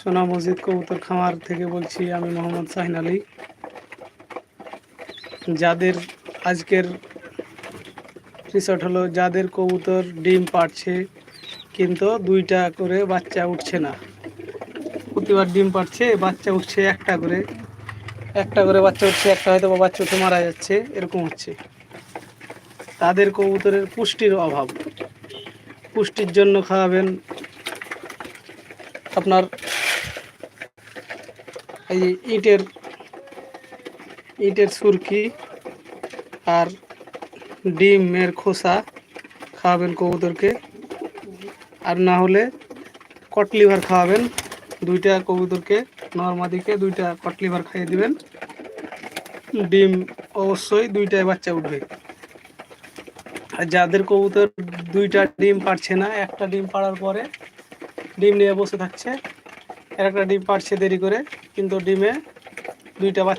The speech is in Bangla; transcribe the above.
সোনা মসজিদ কবুতর খামার থেকে বলছি আমি মোহাম্মদ শাহিন আলী। যাদের আজকের রিসর্ট হলো, যাদের কবুতর ডিম পাড়ছে, কিন্তু দুইটা করে বাচ্চা উঠছে না। প্রতিবার ডিম পাড়ছে, বাচ্চা উঠছে একটা করে। একটা করে বাচ্চা উঠছে, একটা হয়তো বা বাচ্চা উঠে মারা যাচ্ছে, এরকম হচ্ছে। তাদের কবুতরের পুষ্টির অভাব। পুষ্টির জন্য খাওয়াবেন আপনার এই ইটের ইটের সুরকি আর ডিমের খোসা খাওয়াবেন কবুতরকে। আর না হলে কটলিভার খাওয়াবেন। দুইটা কবুতরকে নর্মাদিকে দুইটা কটলিভার খাইয়ে দিবেন। ডিম অবশ্যই দুইটায় বাচ্চা উঠবে। আর যাদের কবুতর দুইটা ডিম পারছে না, একটা ডিম পাড়ার পরে ডিম নিয়ে বসে থাকছে একটা ডিম পারছে দেরি করে কিন্তু ডিমে দুইটা বাচ্চা